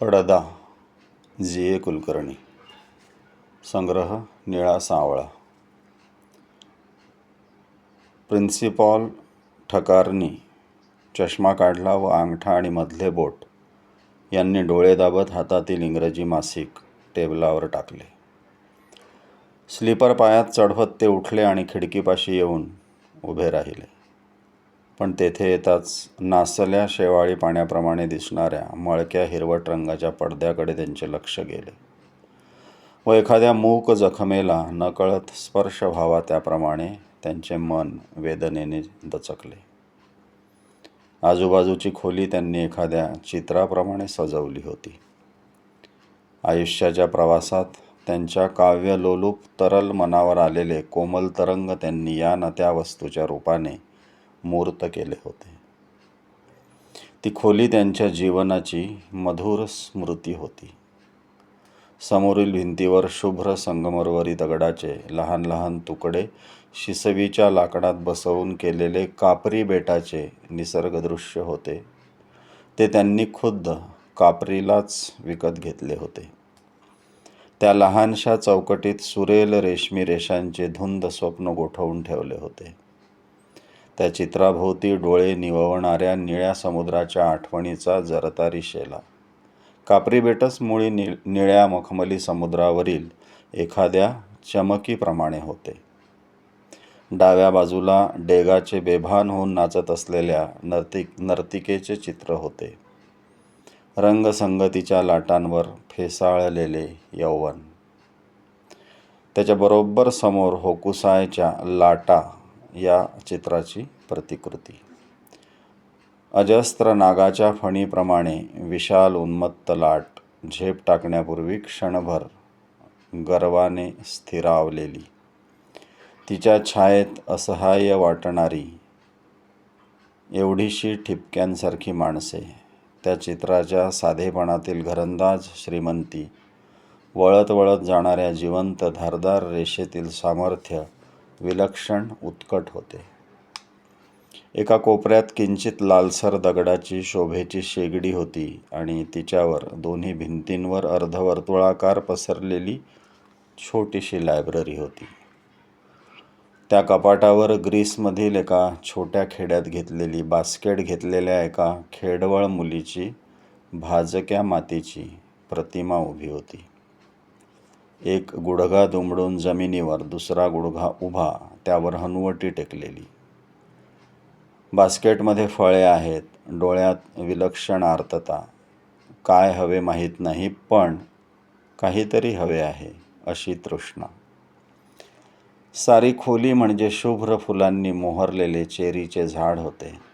पडदा जी ए कुलकर्णी संग्रह निळा सावळा. प्रिन्सिपॉल ठकारनी चष्मा काढला व अंगठा आणि मधले बोट यांनी डोळे दाबत हातातील इंग्रजी मासिक टेबलावर टाकले. स्लीपर पायात चढवत ते उठले आणि खिडकीपाशी येऊन उभे राहिले. पण तेथे येताच नासल्या शेवाळी पाण्याप्रमाणे दिसणाऱ्या मळक्या हिरवट रंगाच्या पडद्याकडे त्यांचे लक्ष गेले. व एखाद्या मूक जखमेला नकळत स्पर्श व्हावा त्याप्रमाणे त्यांचे मन वेदनेने दचकले. आजूबाजूची खोली त्यांनी एखाद्या चित्राप्रमाणे सजवली होती. आयुष्याच्या प्रवासात त्यांच्या काव्यलोलूप तरल मनावर आलेले कोमल तरंग त्यांनी या न त्या वस्तूच्या रूपाने मूर्त केले होते. ती खोली त्यांच्या जीवनाची मधुर स्मृती होती. समोरील भिंतीवर शुभ्र संगमरवरी दगडाचे लहान लहान तुकडे शिसवीच्या लाकडात बसवून केलेले कापरी बेटाचे निसर्गदृश्य होते. ते त्यांनी खुद्द कापरीलाच विकत घेतले होते. त्या लहानशा चौकटीत सुरेल रेशमी रेषांचे धुंद स्वप्न गोठवून ठेवले होते. त्या चित्राभोवती डोळे निववणाऱ्या निळ्या समुद्राच्या आठवणीचा जरतारी शेला. कापरी बेटच मुळी नि निळ्या मखमली समुद्रावरील एखाद्या चमकीप्रमाणे होते. डाव्या बाजूला डेगाचे बेभान होऊन नाचत असलेल्या नर्तिक नर्तिकेचे चित्र होते. रंगसंगतीच्या लाटांवर फेसाळलेले यौवन. त्याच्याबरोबर समोर होकुसायच्या लाटा या चित्राची प्रतिकृती. अजस्त्र नागाच्या फणीप्रमाणे विशाल उन्मत्त लाट झेप टाकण्यापूर्वी क्षणभर गर्वाने स्थिरावलेली. तिच्या छायेत असहाय्य वाटणारी एवढीशी ठिपक्यांसारखी माणसे त्या चित्राच्या साधेपणातील घरंदाज श्रीमंती वळत वळत जाणाऱ्या जिवंत धारदार रेषेतील सामर्थ्य विलक्षण उत्कट होते. एका कोपऱ्यात किंचित लालसर दगडाची शोभेची शेगडी होती आणि तिच्यावर दोन्ही भिंतींवर अर्धवर्तुळाकार पसरलेली छोटीशी लायब्ररी होती. त्या कपाटावर ग्रीसमधील एका छोट्या खेड्यात घेतलेली बास्केट घेतलेल्या एका खेडवळ मुलीची भाजक्या मातीची प्रतिमा उभी होती. एक गुडघा दुमडून जमिनीवर दुसरा गुडघा उभा त्यावर हनुवटी टेकलेली. बास्केटमध्ये फळे आहेत डोळ्यात विलक्षण आर्तता. काय हवे माहीत नाही पण काहीतरी हवे आहे अशी तृष्णा. सारी खोली म्हणजे शुभ्र फुलांनी मोहरलेले चेरीचे झाड होते.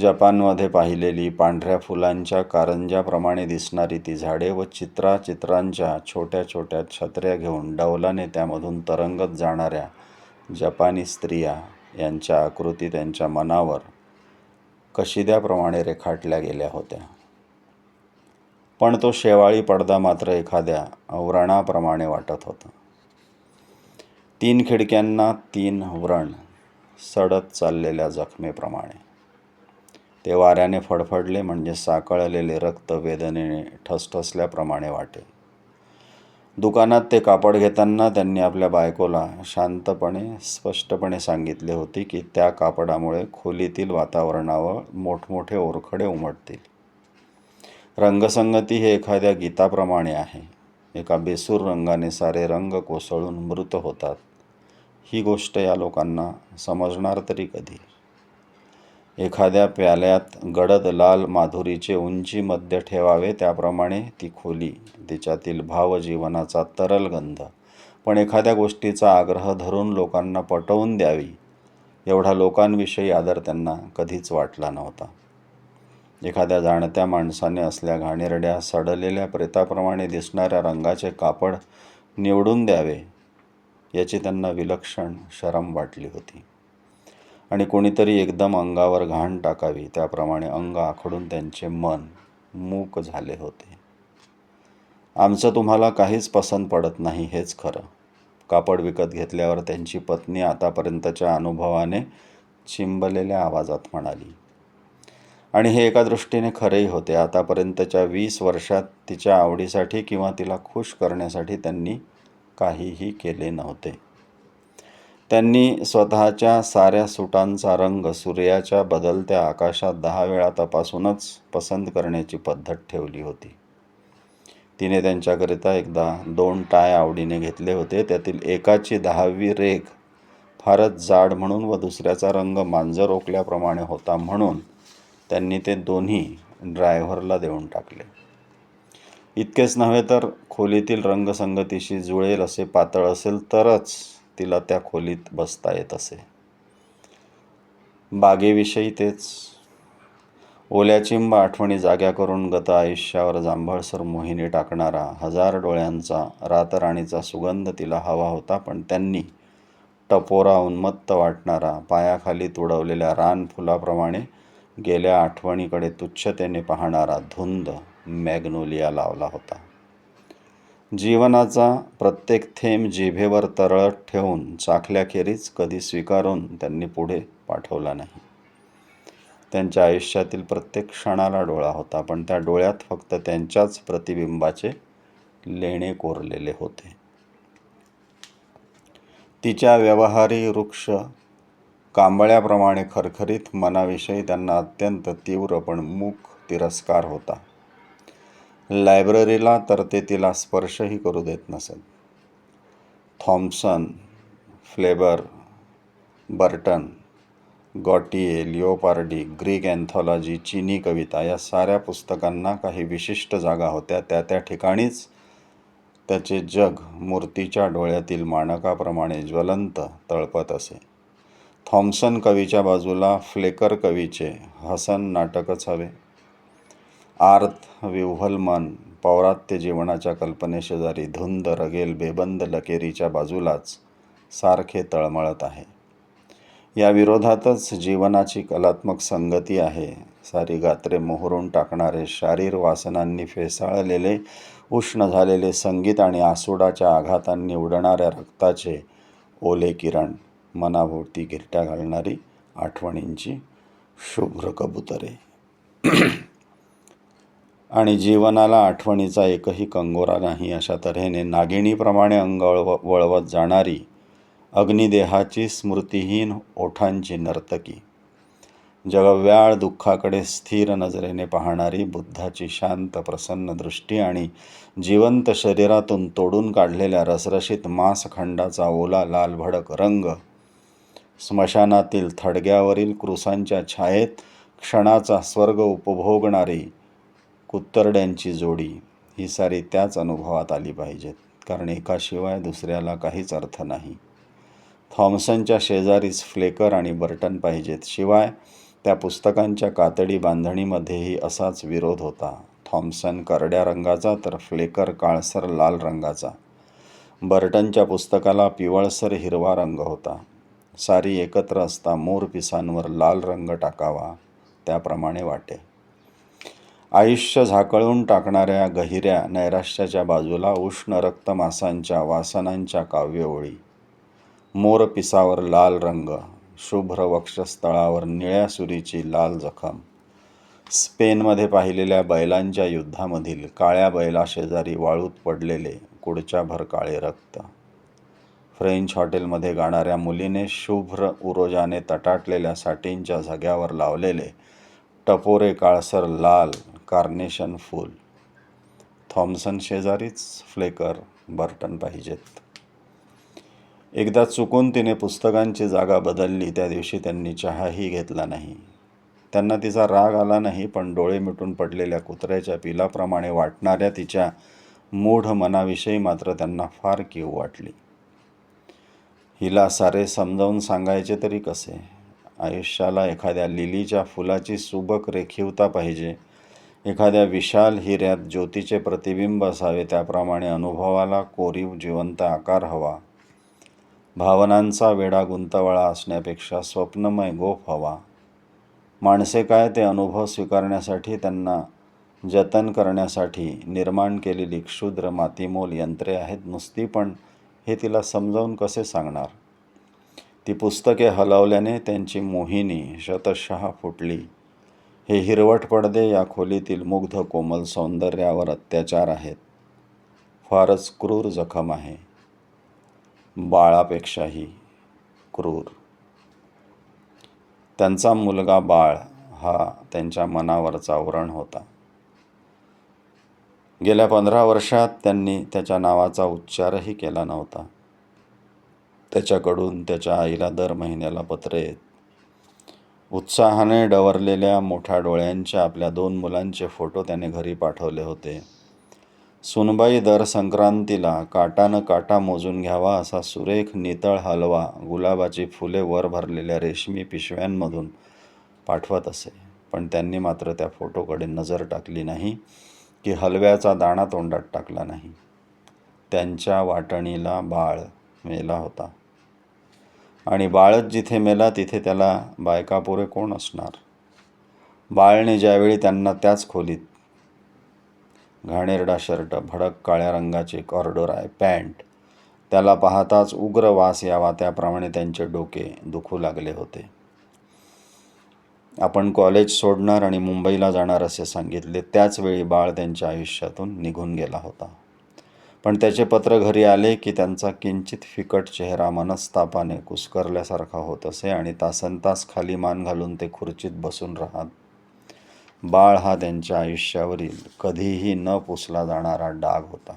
जपानमध्ये पाहिलेली पांढऱ्या फुलांच्या कारंज्याप्रमाणे दिसणारी ती झाडे व चित्रा चित्रांच्या छोट्या छोट्या छत्र्या घेऊन डौलाने त्यामधून तरंगत जाणाऱ्या जपानी स्त्रिया यांच्या आकृती त्यांच्या मनावर कशिद्याप्रमाणे रेखाटल्या गेल्या होत्या. पण तो शेवाळी पडदा मात्र एखाद्या व्रणाप्रमाणे वाटत होता. तीन खिडक्यांना तीन व्रण सडत चाललेल्या जखमेप्रमाणे. ते वाऱ्याने फडफडले म्हणजे साकळलेले रक्त वेदनेने ठसठसल्याप्रमाणे वाटे. दुकानात ते कापड घेताना त्यांनी आपल्या बायकोला शांतपणे स्पष्टपणे सांगितले होते की त्या कापडामुळे खोलीतील वातावरणावर मोठमोठे ओरखडे उमटतील. रंगसंगती हे एखाद्या गीताप्रमाणे आहे. एका बेसूर रंगाने सारे रंग कोसळून मृत होतात. ही गोष्ट या लोकांना समजणार तरी कधी? एखाद्या प्याल्यात गडद लाल माधुरीचे उंची मध्य ठेवावे त्याप्रमाणे ती खोली तिच्यातील भावजीवनाचा तरल गंध. पण एखाद्या गोष्टीचा आग्रह धरून लोकांना पटवून द्यावी एवढा लोकांविषयी आदर त्यांना कधीच वाटला नव्हता. एखाद्या जाणत्या माणसाने असल्या घाणेरड्या सडलेल्या प्रेताप्रमाणे दिसणाऱ्या रंगाचे कापड निवडून द्यावे याची त्यांना विलक्षण शरम वाटली होती. आणि कोणीतरी एकदम अंगावर घाण टाकावी त्याप्रमाणे अंग आखडून त्यांचे मन मूक झाले होते. आमचं तुम्हाला काहीच पसंत पडत नाही हेच खरं. कापड विकत घेतल्यावर त्यांची पत्नी आतापर्यंतच्या अनुभवाने चिंबलेल्या आवाजात म्हणाली आणि हे एका दृष्टीने खरेही होते. आतापर्यंतच्या वीस वर्षात तिच्या आवडीसाठी किंवा तिला खुश करण्यासाठी त्यांनी काहीही केले नव्हते. त्यांनी स्वतःच्या साऱ्या सुटांचा रंग सूर्याच्या बदलत्या आकाशात दहा वेळा तपासूनच पसंत करण्याची पद्धत ठेवली होती. तिने त्यांच्याकरिता एकदा दोन टाय आवडीने घेतले होते. त्यातील एकाची दहावी रेख फारच जाड म्हणून व दुसऱ्याचा रंग मांजर ओकल्याप्रमाणे होता म्हणून त्यांनी ते दोन्ही ड्रायव्हरला देऊन टाकले. इतकेच नव्हे तर खोलीतील रंगसंगतीशी जुळेल असे पातळ असेल तरच तिला त्या खोलीत बसता येत असे. बागेविषयी तेच. ओल्याचिंब आठवणी जाग्या करून गत आयुष्यावर जांभळसर मोहिनी टाकणारा हजार डोळ्यांचा रातराणीचा सुगंध तिला हवा होता पण त्यांनी टपोरा उन्मत्त वाटणारा पायाखाली तुडवलेल्या रान फुलाप्रमाणे गेल्या आठवणीकडे तुच्छतेने पाहणारा धुंद मॅग्नोलिया लावला होता. जीवनाचा प्रत्येक थेंब जिभेवर तरळत ठेवून चाखल्याखेरीज कधी स्वीकारून त्यांनी पुढे पाठवला नाही. त्यांच्या आयुष्यातील प्रत्येक क्षणाला डोळा होता पण त्या डोळ्यात फक्त त्यांच्याच प्रतिबिंबाचे लेणे कोरलेले होते. तिच्या व्यवहारी वृक्ष कांबळ्याप्रमाणे खरखरीत मनाविषयी त्यांना अत्यंत तीव्र पण मूक तिरस्कार होता. लायब्ररीला तर ते तिला स्पर्शही करू देत नसत Thomson Flaubert Burton Gautier Leopardi Greek anthology चिनी कविता या साऱ्या पुस्तकांना काही विशिष्ट जागा होत्या. त्या त्या ठिकाणीच त्याचे जग मूर्तीच्या डोळ्यातील माणकाप्रमाणे ज्वलंत तळपत असे. थॉम्सन कवीच्या बाजूला फ्लेकर कवीचे हसन नाटकच हवे. आर्थ विव्हलमन पौरात्य जीवनाच्या कल्पनेशेजारी धुंद रगेल बेबंद लकेरीच्या बाजूलाच सारखे तळमळत आहे. या विरोधातच जीवनाची कलात्मक संगती आहे. सारी गात्रे मोहरून टाकणारे शारीर वासनांनी फेसाळलेले उष्ण झालेले संगीत आणि आसुडाच्या आघातांनी उडणाऱ्या रक्ताचे ओले किरण मनाभोवती गिरट्या घालणारी आठवणींची शुभ्र कबुतरे. आणि जीवनाला आठवणीचा एकही कंगोरा नाही अशा तऱ्हेने नागिणीप्रमाणे अंग वळव वळवत जाणारी अग्निदेहाची स्मृतिहीन ओठांची नर्तकी. जगव्याळ दुःखाकडे स्थिर नजरेने पाहणारी बुद्धाची शांत प्रसन्न दृष्टी आणि जिवंत शरीरातून तोडून काढलेल्या रसरशीत मांसखंडाचा ओला लाल भडक रंग स्मशानातील थडग्यावरील क्रुसांच्या छायेत क्षणाचा स्वर्ग उपभोगणारी कुत्तरड्यांची जोडी ही सारी त्याच अनुभवात आली पाहिजेत कारण एकाशिवाय दुसऱ्याला काहीच अर्थ नाही. थॉम्सनच्या शेजारीच फ्लेकर आणि बर्टन पाहिजेत शिवाय त्या पुस्तकांच्या कातडी बांधणीमध्येही असाच विरोध होता. थॉम्सन करड्या रंगाचा तर फ्लेकर काळसर लाल रंगाचा. बर्टनच्या पुस्तकाला पिवळसर हिरवा रंग होता. सारी एकत्र असता मोर पिसांवर लाल रंग टाकावा त्याप्रमाणे वाटे. आयुष्य झाकळून टाकणाऱ्या गहिऱ्या नैराश्याच्या बाजूला उष्ण रक्तमासांच्या वासनांच्या काव्यओळी मोर पिसावर लाल रंग शुभ्र वक्षस्थळावर निळ्या सुरीची लाल जखम. स्पेनमध्ये पाहिलेल्या बैलांच्या युद्धामधील काळ्या बैलाशेजारी वाळूत पडलेले कुडच्याभर काळे रक्त. फ्रेंच हॉटेलमध्ये गाणाऱ्या मुलीने शुभ्र उरोजाने तटाटलेल्या साठींच्या झग्यावर लावलेले टपोरे काळसर लाल कार्नेशन फूल थॉम्सन शेजारीच फ्लेकर बर्टन पाहिजेत. एकदा चुकून तिने पुस्तकांची जागा बदलली त्या दिवशी त्यांनी चहाही घेतला नाही. त्यांना तिचा राग आला नाही पण डोळे मिटून पडलेल्या कुत्र्याच्या पिलाप्रमाणे वाटणाऱ्या तिच्या मूढ मनाविषयी मात्र त्यांना फार कीव वाटली. हिला सारे समजावून सांगायचे तरी कसे? आयुष्याला एखाद्या लिलीच्या फुलाची सुबक रेखीवता पाहिजे एखाद्या विशाल हिऱ्यात ज्योतीचे प्रतिबिंब असावे त्याप्रमाणे अनुभवाला कोरीव जिवंत आकार हवा. भावनांचा वेडा गुंतवळा असण्यापेक्षा स्वप्नमय गोफ हवा. माणसे काय ते अनुभव स्वीकारण्यासाठी त्यांना जतन करण्यासाठी निर्माण केलेली क्षुद्र मातीमोल यंत्रे आहेत नुसती पण हे तिला समजावून कसे सांगणार? ती पुस्तके हलवल्याने त्यांची मोहिनी शतशः फुटली. हे हिरवट पडदे या खोलीतील मुग्ध कोमल सौंदर्यावर अत्याचार आहेत. फारच क्रूर जखम आहे. बाळापेक्षाही क्रूर. त्यांचा मुलगा बाळ हा त्यांच्या मनावरचा व्रण होता. गेल्या पंधरा वर्षात त्यांनी त्याच्या नावाचा उच्चारही केला नव्हता. त्याच्याकडून त्याच्या आईला दर महिन्याला पत्र येत उत्साहाने डवरलेल्या मोठ्या डोळ्यांच्या आपल्या दोन मुलांचे फोटो त्याने घरी पाठवले होते. सुनबाई दर संक्रांतीला काटानं काटा मोजून घ्यावा असा सुरेख नितळ हलवा गुलाबाची फुले वर भरलेल्या रेशमी पिशव्यांमधून पाठवत असे. पण त्यांनी मात्र त्या फोटोकडे नजर टाकली नाही की हलव्याचा दाणा तोंडात टाकला नाही. त्यांच्या वाटणीला बाळ मेला होता. आणि बाळच जिथे मेला तिथे त्याला बायकापुरे कोण असणार? बाळने ज्यावेळी त्यांना त्याच खोलीत घाणेरडा शर्ट भडक काळ्या रंगाचे कॉर्डोराय पॅन्ट त्याला पाहताच उग्र वास यावा त्याप्रमाणे त्यांचे डोके दुखू लागले होते. आपण कॉलेज सोडणार आणि मुंबईला जाणार असे सांगितले त्याचवेळी बाळ त्यांच्या आयुष्यातून निघून गेला होता. पण त्याचे पत्र घरी आले की त्यांचा किंचित फिकट चेहरा मनस्तापाने कुस्करल्यासारखा होत असे आणि तासनतास खाली मान घालून ते खुर्चीत बसून राहत. बाळ हा त्यांच्या आयुष्यावरील कधीही न पुसला जाणारा डाग होता.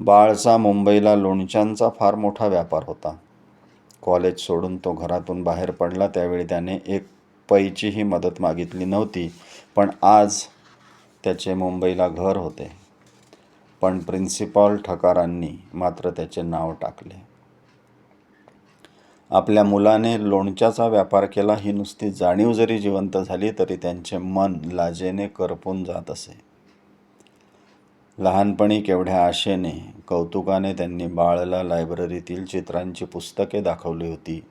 बाळचा मुंबईला लोणच्यांचा फार मोठा व्यापार होता. कॉलेज सोडून तो घरातून बाहेर पडला त्यावेळी त्याने एक पैचीही मदत मागितली नव्हती पण आज त्याचे मुंबईला घर होते. पण प्रिन्सिपॉल ठकारांनी मात्र त्याचे नाव टाकले. आपल्या मुलाने लोणच्याचा व्यापार केला ही नुसती जाणीव जरी जिवंत झाली तरी त्यांचे मन लाजेने करपून जात असे. लहानपणी केवढ्या आशेने कौतुकाने त्यांनी बाळला लायब्ररीतील चित्रांची पुस्तके दाखवली होती.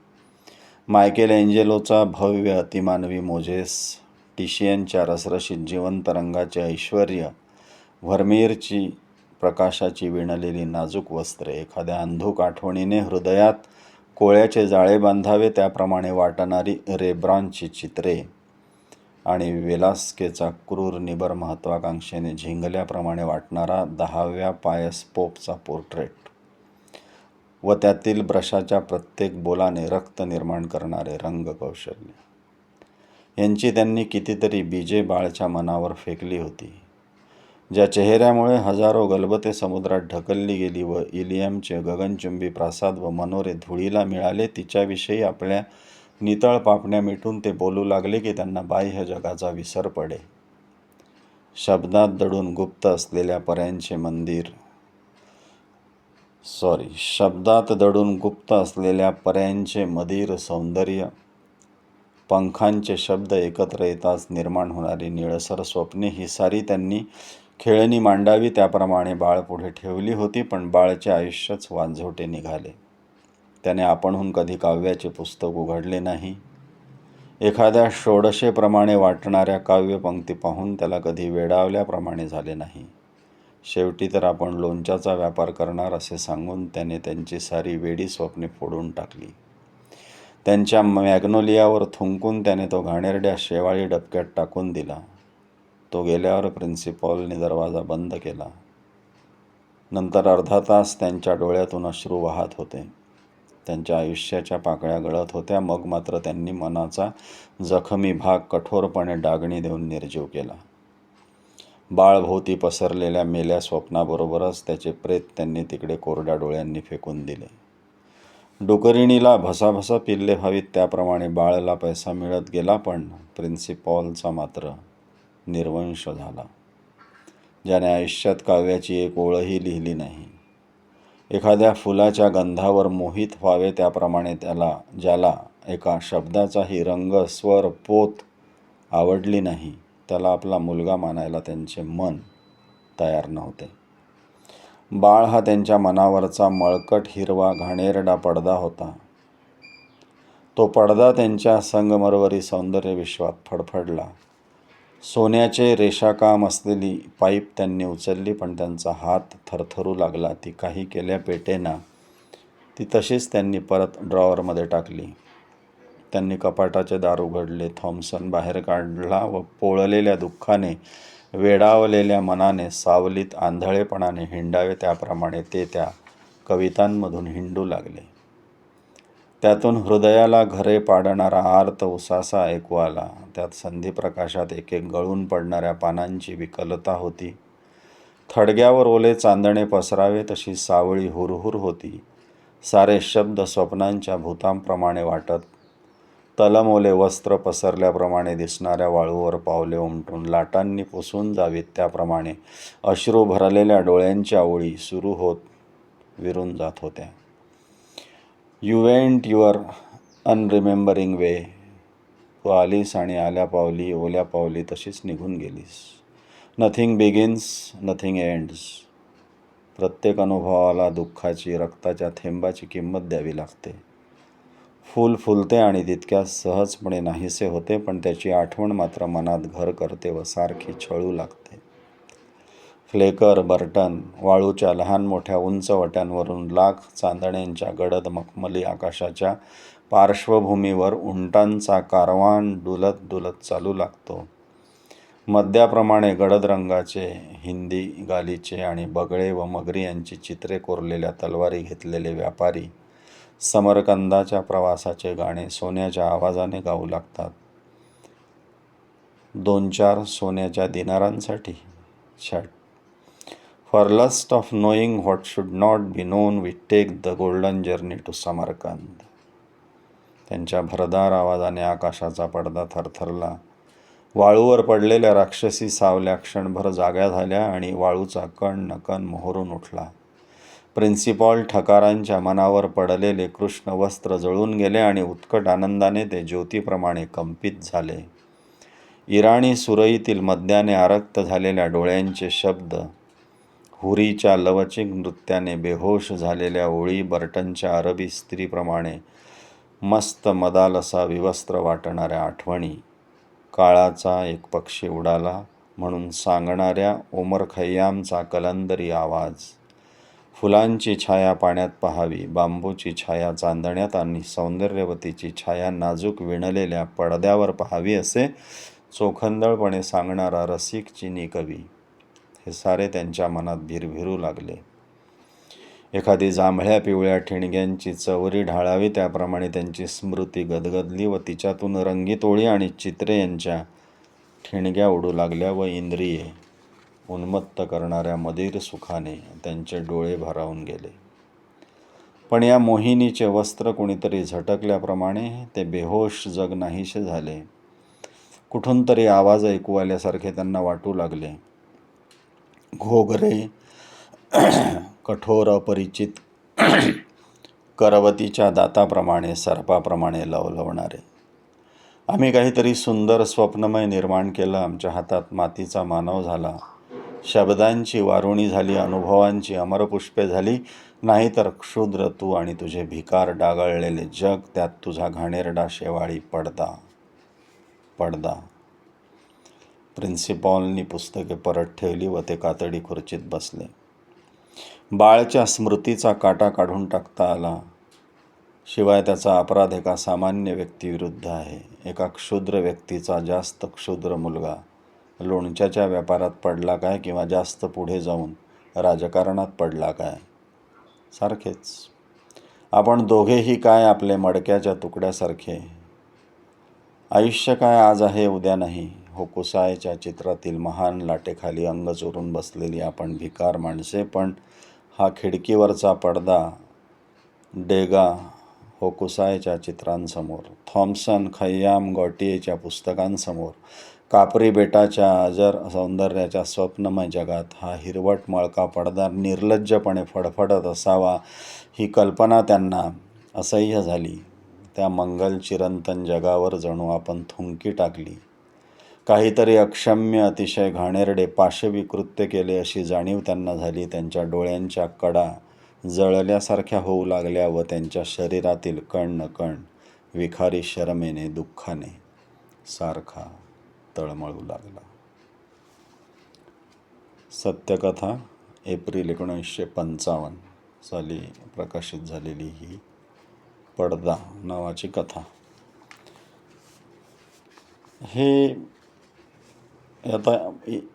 मायकेल एंजेलोचा भव्य अतिमानवी मोजेस टिशियनच्या रसरशीत जिवंत रंगाचे ऐश्वर व्हर्मीरची प्रकाशाची विणलेली नाजूक वस्त्रे एखाद्या अंधूक आठवणीने हृदयात कोळ्याचे जाळे बांधावे त्याप्रमाणे वाटणारी रेब्रॉनची चित्रे आणि वेलास्केचा क्रूर निबर महत्त्वाकांक्षेने झिंगल्याप्रमाणे वाटणारा दहाव्या पायस पोपचा पोर्ट्रेट व त्यातील ब्रशाच्या प्रत्येक बोलाने रक्त निर्माण करणारे रंगकौशल्य यांची त्यांनी कितीतरी बीजे बाळच्या मनावर फेकली होती. ज्या चेहऱ्यामुळे हजारो गलबते समुद्रात ढकलली गेली व इलियमचे गगनचुंबी प्रासाद व मनोरे धुळीला मिळाले तिच्याविषयी आपल्या नितळ पापण्या मिटून ते बोलू लागले की त्यांना बाह्य जगाचा विसर पडे. शब्दात दडून गुप्त असलेल्या पर्यांचे मंदिर. सॉरी शब्दात दडून गुप्त असलेल्या पर्यांचे मदिर सौंदर्य. पंखांचे शब्द एकत्र येताच निर्माण होणारी निळसर स्वप्ने ही सारी त्यांनी खेळणी मांडावी त्याप्रमाणे बाळ पुढे ठेवली होती पण बाळचे आयुष्यच वांझोटे निघाले. त्याने आपणहून कधी काव्याचे पुस्तक उघडले नाही. एखाद्या षोडशेप्रमाणे वाटणाऱ्या काव्यपंक्ती पाहून त्याला कधी वेडावल्याप्रमाणे झाले नाही. शेवटी तर आपण लोणच्याचा व्यापार करणार असे सांगून त्याने त्यांची सारी वेडी स्वप्ने फोडून टाकली. त्यांच्या मॅग्नोलियावर थुंकून त्याने तो घाणेरड्या शेवाळी डबक्यात टाकून दिला. तो गेल्यावर प्रिन्सिपॉलने दरवाजा बंद केला. नंतर अर्धा तास त्यांच्या डोळ्यातून अश्रू वाहत होते. त्यांच्या आयुष्याच्या पाकळ्या गळत होत्या. मग मात्र त्यांनी मनाचा जखमी भाग कठोरपणे डागणी देऊन निर्जीव केला. बाळभोवती पसरलेल्या मेल्या स्वप्नाबरोबरच त्याचे प्रेत त्यांनी तिकडे कोरड्या डोळ्यांनी फेकून दिले. डुकरिणीला भसाभसा पिल्ले व्हावीत त्याप्रमाणे बाळला पैसा मिळत गेला पण प्रिन्सिपॉलचा मात्र निर्वंश झाला. ज्याने आयुष्यात काव्याची एक ओळही लिहिली नाही. एखाद्या फुलाच्या गंधावर मोहित व्हावे त्याप्रमाणे त्याला ज्याला एका शब्दाचाही रंग स्वर पोत आवडली नाही त्याला आपला मुलगा मानायला त्यांचे मन तयार नव्हते. बाळ हा त्यांच्या मनावरचा मळकट हिरवा घाणेरडा पडदा होता. तो पडदा त्यांच्या संगमरवरी सौंदर्य विश्वात फडफडला. सोन्याचे रेषाकाम असलेली पाईप त्यांनी उचलली पण त्यांचा हात थरथरू लागला. ती काही केल्या पेटेना ती तशीच त्यांनी परत ड्रॉवरमध्ये टाकली. त्यांनी कपाटाचे दार उघडले थॉम्सन बाहेर काढला व पोळलेल्या दुःखाने वेडावलेल्या मनाने सावलीत आंधळेपणाने हिंडावे त्याप्रमाणे ते त्या कवितांमधून हिंडू लागले. त्यातून हृदयाला घरे पाडणारा आर्त उसासा ऐकू आला. त्यात संधीप्रकाशात एक एक गळून पडणाऱ्या पानांची विकलता होती. थडग्यावर ओले चांदणे पसरावे तशी सावळी हुरहुर होती. सारे शब्द स्वप्नांच्या भूतांप्रमाणे वाटत. तलमोले वस्त्र पसरल्याप्रमाणे दिसणाऱ्या वाळूवर पावले उमटून लाटांनी पुसून जावीत त्याप्रमाणे अश्रू भरलेल्या डोळ्यांच्या ओळी सुरू होत विरून जात होत्या. You went your unremembering way तू आलीस आणि आल्या पावली ओल्या पावली तशीच निघून गेलीस. नथिंग बिगिन्स नथिंग एंड्स प्रत्येक अनुभवाला दुःखाची रक्ताच्या थेंबाची किंमत द्यावी लागते. फूल फुलते आणि तितक्या सहजपणे नाहीसे होते पण त्याची आठवण मात्र मनात घर करते व सारखी छळू लागते. फ्लेकर बर्टन वाळूच्या लहान मोठ्या उंच वट्यांवरून लाख चांदण्यांच्या गडद मखमली आकाशाच्या पार्श्वभूमीवर उंटांचा कारवान डुलत डुलत चालू लागतो. मद्याप्रमाणे गडद रंगाचे हिंदी गालीचे आणि बगळे व मगरी यांची चित्रे कोरलेल्या तलवारी घेतलेले व्यापारी समरकंदाच्या प्रवासाचे गाणे सोन्याच्या आवाजाने गाऊ लागतात. दोन चार सोन्याच्या दिनारांसाठी Chhath for lust of knowing what should not be known we take the golden journey to Samarkand त्यांच्या भरदार आवाजाने आकाशाचा पडदा थरथरला. वाळूवर पडलेल्या राक्षसी सावल्या क्षणभर जाग्या झाल्या आणि वाळूचा कण नकण मोहरून उठला. प्रिन्सिपॉल ठकारांच्या मनावर पडलेले कृष्ण वस्त्र जळून गेले आणि उत्कट आनंदाने ते ज्योतीप्रमाणे कंपित झाले. इराणी सुरईतील मद्याने आरक्त झालेल्या डोळ्यांचे शब्द हुरीच्या लवचिक नृत्याने बेहोश झालेल्या ओळी बर्टनच्या अरबी स्त्रीप्रमाणे मस्त मदालसा विवस्त्र वाटणाऱ्या आठवणी. काळाचा एक पक्षी उडाला म्हणून सांगणाऱ्या ओमर खय्यामचा कलंदरी आवाज. फुलांची छाया पाण्यात पहावी बांबूची छाया चांदण्यात आणि सौंदर्यवतीची छाया नाजूक विणलेल्या पडद्यावर पहावी असे चोखंदळपणे सांगणारा रसिक चिनी कवी. हे सारे त्यांच्या मनात भिरभिरू लागले. एखादी जांभळ्या पिवळ्या ठिणग्यांची चवरी ढाळावी त्याप्रमाणे त्यांची स्मृती गदगदली व तिच्यातून रंगीत ओळी आणि चित्रे यांच्या ठिणग्या उडू लागल्या व इंद्रिये उन्मत्त करणाऱ्या मदिर सुखाने त्यांचे डोळे भरावून गेले. पण या मोहिनीचे वस्त्र कुणीतरी झटकल्याप्रमाणे ते बेहोश जग नाहीसे झाले. कुठून तरी आवाज ऐकू आल्यासारखे त्यांना वाटू लागले. घोगरे कठोर अपरिचित करवतीच्या दाताप्रमाणे सर्पाप्रमाणे लवलवणारे. आम्ही काहीतरी सुंदर स्वप्नमय निर्माण केलं. आमच्या हातात मातीचा मानव झाला. शब्दांची वारुणी झाली अनुभवांची अमरपुष्पे झाली. नाहीतर क्षुद्र तू आणि तुझे भिकार डागळलेले जग त्यात तुझा घाणेरडा शेवाळी पडदा पडदा. प्रिन्सिपॉलनी पुस्तके परत ठेवली व ते कातडी खुर्चीत बसले. बाळच्या स्मृतीचा काटा काढून टाकता आला. शिवाय त्याचा अपराध एका सामान्य व्यक्तीविरुद्ध आहे. एका क्षुद्र व्यक्तीचा जास्त क्षुद्र मुलगा. लोणच्याच्या व्यापारात पडला काय किंवा जास्त पुढे जाऊन राजकारणात पडला काय? सारखेच. आपण दोघेही काय आपले मडक्याच्या तुकड्यासारखे? आयुष्य काय आज आहे उद्या नाही? होकुसायच्या चित्रातील महान लाटेखाली अंग चोरून बसलेली आपण भिकार माणसे पण हा खिडकीवरचा पडदा डेगा होकुसायच्या चित्रांसमोर थॉम्सन खय्याम गॉटियेच्या पुस्तकांसमोर कापरी बेटाच्या अजर सौंदर्याच्या स्वप्नमय जगात हा हिरवट मळका पडदा निर्लज्जपणे फडफडत असावा ही कल्पना त्यांना असह्य झाली. त्या मंगल चिरंतन जगावर जणू आपण थुंकी टाकली. काहीतरी अक्षम्य अतिशय घाणेरडे पाशवी कृत्य केले अशी जाणीव त्यांना झाली. त्यांच्या डोळ्यांच्या कडा जळल्यासारख्या होऊ लागल्या व त्यांच्या शरीरातील कण न कण विखारी शरमेने दुःखाने सारखा तळमळू लागला. सत्यकथा एप्रिल एकोणीसशे पंचावन्न साली प्रकाशित झालेली ही पडदा नावाची कथा. हे आता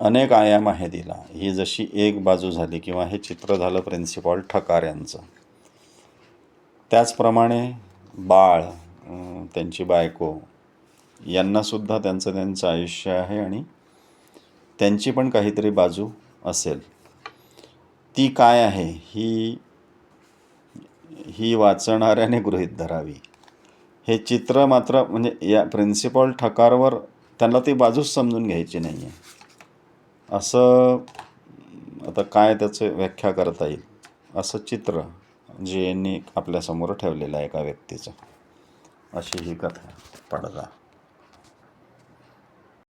अनेक आयाम आहे तिला. ही जशी एक बाजू झाली किंवा हे चित्र झालं प्रिन्सिपॉल ठकार यांचं. त्याचप्रमाणे बाळ त्यांची बायको यांनासुद्धा त्यांचं त्यांचं आयुष्य आहे आणि त्यांची पण काहीतरी बाजू असेल. ती काय आहे? ही ही वाचणाऱ्याने गृहीत धरावी. हे चित्र मात्र म्हणजे या प्रिन्सिपॉल ठकारवर त्यांना ती बाजूच समजून घ्यायची नाही आहे असं आता काय त्याचं व्याख्या करता येईल? असं चित्र जे यांनी आपल्यासमोर ठेवलेलं आहे एका व्यक्तीचं. अशी ही कथा पडदा.